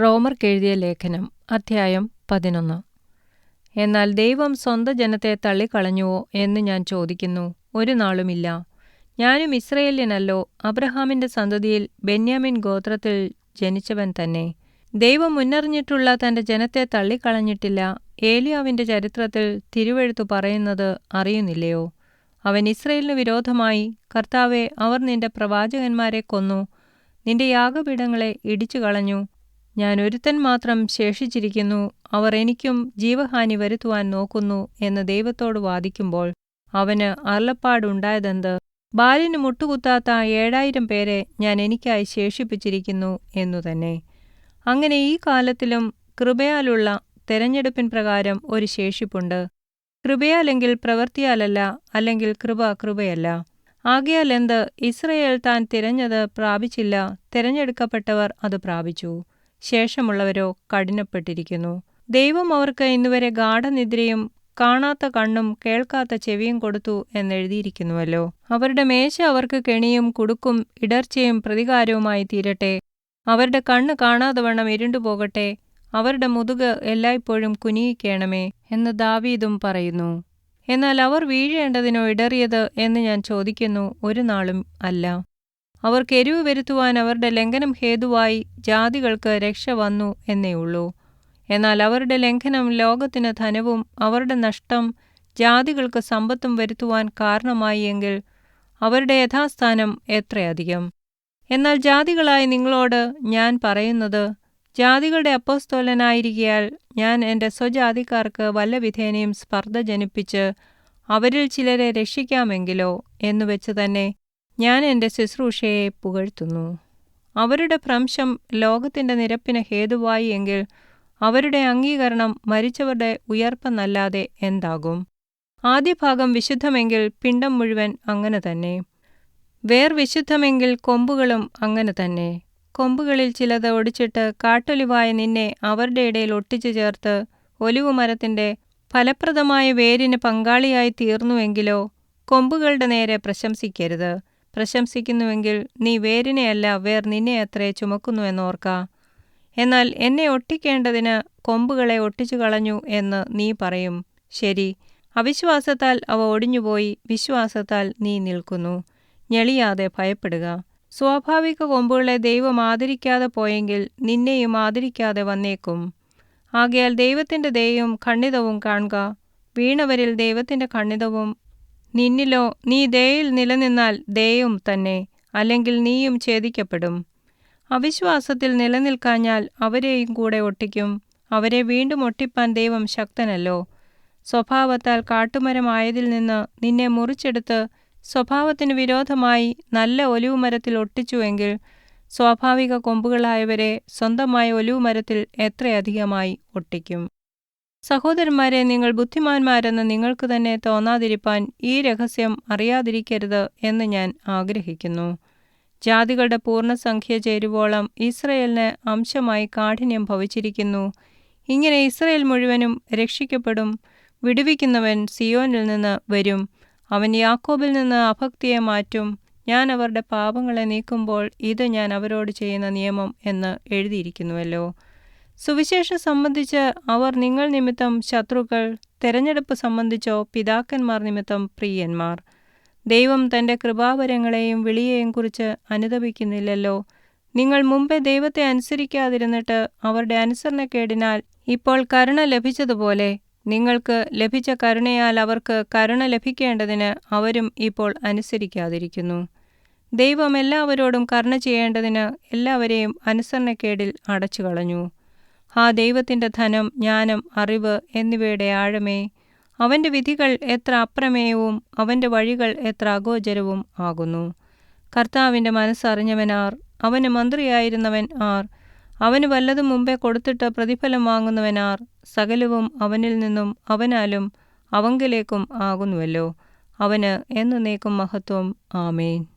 റോമർക്കെഴുതിയ ലേഖനം അധ്യായം പതിനൊന്ന്. എന്നാൽ ദൈവം സ്വന്തം ജനത്തെ തള്ളിക്കളഞ്ഞുവോ എന്ന് ഞാൻ ചോദിക്കുന്നു. ഒരു നാളുമില്ല. ഞാനും ഇസ്രയേലിനല്ലോ അബ്രഹാമിന്റെ സന്തതിയിൽ ബെന്യാമിൻ ഗോത്രത്തിൽ ജനിച്ചവൻ തന്നെ. ദൈവം മുന്നറിഞ്ഞിട്ടുള്ള തന്റെ ജനത്തെ തള്ളിക്കളഞ്ഞിട്ടില്ല. ഏലിയാവിന്റെ ചരിത്രത്തിൽ തിരുവെഴുത്തു പറയുന്നത് അറിയുന്നില്ലയോ? അവൻ ഇസ്രയേലിന് വിരോധമായി കർത്താവെ അവർ നിന്റെ പ്രവാചകന്മാരെ കൊന്നു. നിന്റെ യാഗപീഠങ്ങളെ ഇടിച്ചു കളഞ്ഞു ഞാൻ ഒരുത്തൻ മാത്രം ശേഷിച്ചിരിക്കുന്നു. അവർ എനിക്കും ജീവഹാനി വരുത്തുവാൻ നോക്കുന്നു എന്ന് ദൈവത്തോട് വാദിക്കുമ്പോൾ അവന് അരുളപ്പാടുണ്ടായതെന്ത്? ബാലിന് മുട്ടുകുത്താത്ത ഏഴായിരം പേരെ ഞാൻ എനിക്കായി ശേഷിപ്പിച്ചിരിക്കുന്നു എന്നു തന്നെ. അങ്ങനെ ഈ കാലത്തിലും കൃപയാലുള്ള തെരഞ്ഞെടുപ്പിൻ പ്രകാരം ഒരു ശേഷിപ്പുണ്ട്. കൃപയാലെങ്കിൽ പ്രവൃത്തിയാലല്ല അല്ലെങ്കിൽ കൃപ കൃപയല്ല. ആകയാലെന്ത് ഇസ്രയേൽ താൻ തിരഞ്ഞത് പ്രാപിച്ചില്ല തിരഞ്ഞെടുക്കപ്പെട്ടവർ അത് പ്രാപിച്ചു. ശേഷമുള്ളവരോ കഠിനപ്പെട്ടിരിക്കുന്നു. ദൈവം അവർക്ക് ഇന്നുവരെ ഗാഠനിദ്രയും കാണാത്ത കണ്ണും കേൾക്കാത്ത ചെവിയും കൊടുത്തു എന്നെഴുതിയിരിക്കുന്നുവല്ലോ. അവരുടെ മേശ അവർക്ക് കെണിയും കുടുക്കും ഇടർച്ചയും പ്രതികാരവുമായി തീരട്ടെ. അവരുടെ കണ്ണ് കാണാതെ വണ്ണം ഇരുണ്ടുപോകട്ടെ അവരുടെ മുതുക് എല്ലായ്പ്പോഴും കുനിയിക്കേണമേ എന്ന് ദാവീദും പറയുന്നു. എന്നാൽ അവർ വീഴേണ്ടതിനോ ഇടറിയത് എന്ന് ഞാൻ ചോദിക്കുന്നു ഒരു നാളും അല്ല. അവർക്ക് എരിവ് വരുത്തുവാൻ അവരുടെ ലംഘനം ഹേതുവായി ജാതികൾക്ക് രക്ഷ വന്നു എന്നേയുള്ളൂ എന്നാൽ അവരുടെ ലംഘനം ലോകത്തിന് ധനവും അവരുടെ നഷ്ടം ജാതികൾക്ക് സമ്പത്തും വരുത്തുവാൻ കാരണമായി എങ്കിൽ അവരുടെ യഥാസ്ഥാനം എത്രയധികം? എന്നാൽ ജാതികളായി നിങ്ങളോട് ഞാൻ പറയുന്നത് ജാതികളുടെ അപ്പോസ്തോലനായിരിക്കയാൽ ഞാൻ എന്റെ സ്വജാതിക്കാർക്ക് വല്ല വിധേനയും സ്പർദ്ധ ജനിപ്പിച്ച് അവരിൽ ചിലരെ രക്ഷിക്കാമെങ്കിലോ എന്നുവെച്ച് തന്നെ ഞാൻ എന്റെ ശുശ്രൂഷയെ പുകഴ്ത്തുന്നു. അവരുടെ ഭ്രംശം ലോകത്തിന്റെ നിരപ്പിന് ഹേതുവായി എങ്കിൽ അവരുടെ അംഗീകരണം മരിച്ചവരുടെ ഉയർപ്പെന്നല്ലാതെ എന്താകും? ആദ്യ ഭാഗം വിശുദ്ധമെങ്കിൽ പിണ്ടം മുഴുവൻ അങ്ങനെ തന്നെ. വേർ വിശുദ്ധമെങ്കിൽ കൊമ്പുകളും അങ്ങനെ തന്നെ. കൊമ്പുകളിൽ ചിലത് ഒടിച്ചിട്ട് കാട്ടൊലിവായ നിന്നെ അവരുടെ ഇടയിൽ ഒട്ടിച്ചു ചേർത്ത് ഒലിവുമരത്തിന്റെ ഫലപ്രദമായ വേരിന് പങ്കാളിയായി തീർന്നുവെങ്കിലോ കൊമ്പുകളുടെ നേരെ പ്രശംസിക്കരുത്. പ്രശംസിക്കുന്നുവെങ്കിൽ നീ വേരിനെയല്ല വേർ നിന്നെ അത്രേ ചുമക്കുന്നുവെന്നോർക്ക എന്നാൽ എന്നെ ഒട്ടിക്കേണ്ടതിന് കൊമ്പുകളെ ഒട്ടിച്ചു കളഞ്ഞു എന്ന് നീ പറയും. ശരി. അവിശ്വാസത്താൽ അവ ഒടിഞ്ഞുപോയി വിശ്വാസത്താൽ നീ നിൽക്കുന്നു. ഞെളിയാതെ ഭയപ്പെടുക. സ്വാഭാവിക കൊമ്പുകളെ ദൈവം ആദരിക്കാതെ പോയെങ്കിൽ നിന്നെയും ആദരിക്കാതെ വന്നേക്കും. ആകയാൽ ദൈവത്തിന്റെ ദയയും ഖണ്ഡിതവും കാണുക. വീണവരിൽ ദൈവത്തിന്റെ ഖണ്ഡിതവും നിന്നിലോ നീ ദയയിൽ നിലനിന്നാൽ ദയയും തന്നെ അല്ലെങ്കിൽ നീയും ഛേദിക്കപ്പെടും. അവിശ്വാസത്തിൽ നിലനിൽക്കാഞ്ഞാൽ അവരെയും കൂടെ ഒട്ടിക്കും. അവരെ വീണ്ടും ഒട്ടിപ്പാൻ ദൈവം ശക്തനല്ലോ. സ്വഭാവത്താൽ കാട്ടുമരമായതിൽ നിന്ന് നിന്നെ മുറിച്ചെടുത്ത് സ്വഭാവത്തിന് വിരോധമായി നല്ല ഒലിവുമരത്തിൽ ഒട്ടിച്ചുവെങ്കിൽ സ്വാഭാവിക കൊമ്പുകളായവരെ സ്വന്തമായ ഒലിവുമരത്തിൽ എത്രയധികമായി ഒട്ടിക്കും. സഹോദരന്മാരെ നിങ്ങൾ ബുദ്ധിമാന്മാരെന്ന് നിങ്ങൾക്ക് തന്നെ തോന്നാതിരിപ്പാൻ ഈ രഹസ്യം അറിയാതിരിക്കരുത് എന്ന് ഞാൻ ആഗ്രഹിക്കുന്നു. ജാതികളുടെ പൂർണസംഖ്യ ചേരുവോളം ഇസ്രയേലിന് അംശമായി കാഠിന്യം ഭവിച്ചിരിക്കുന്നു. ഇങ്ങനെ ഇസ്രയേൽ മുഴുവനും രക്ഷിക്കപ്പെടും വിടുവിക്കുന്നവൻ സിയോനിൽ നിന്ന് വരും അവൻ യാക്കോബിൽ നിന്ന് അഭക്തിയെ മാറ്റും. ഞാൻ അവരുടെ പാപങ്ങളെ നീക്കുമ്പോൾ ഇത് ഞാൻ അവരോട് ചെയ്യുന്ന നിയമം എന്ന് എഴുതിയിരിക്കുന്നുവല്ലോ. സുവിശേഷം സംബന്ധിച്ച് അവർ നിങ്ങൾ നിമിത്തം ശത്രുക്കൾ തെരഞ്ഞെടുപ്പ് സംബന്ധിച്ചോ പിതാക്കന്മാർ നിമിത്തം പ്രിയന്മാർ. ദൈവം തന്റെ കൃപാവരങ്ങളെയും വിളിയെയും കുറിച്ച് അനുദപിക്കുന്നില്ലല്ലോ നിങ്ങൾ മുമ്പേ ദൈവത്തെ അനുസരിക്കാതിരുന്നിട്ട് അവരുടെ അനുസരണക്കേടിനാൽ ഇപ്പോൾ കരുണ ലഭിച്ചതുപോലെ നിങ്ങൾക്ക് ലഭിച്ച കരുണയാൽ അവർക്ക് കരുണ ലഭിക്കേണ്ടതിന് അവരും ഇപ്പോൾ അനുസരിക്കാതിരിക്കുന്നു. ദൈവം എല്ലാവരോടും കരുണ ചെയ്യേണ്ടതിന് എല്ലാവരെയും അനുസരണക്കേടിൽ അടച്ചു കളഞ്ഞു ആ ദൈവത്തിന്റെ ധനം ജ്ഞാനം അറിവ് എന്നിവയുടെ ആഴമേ. അവന്റെ വിധികൾ എത്ര അപ്രമേയവും അവന്റെ വഴികൾ എത്ര അഗോചരവും ആകുന്നു. കർത്താവിന്റെ മനസ്സറിഞ്ഞവനാർ അവന് മന്ത്രിയായിരുന്നവൻ ആർ അവന് വല്ലതും മുമ്പേ കൊടുത്തിട്ട് പ്രതിഫലം വാങ്ങുന്നവനാർ സകലവും അവനിൽ നിന്നും അവനാലും അവങ്കിലേക്കും ആകുന്നുവല്ലോ. അവന് എന്നേക്കും മഹത്വം. ആമേൻ.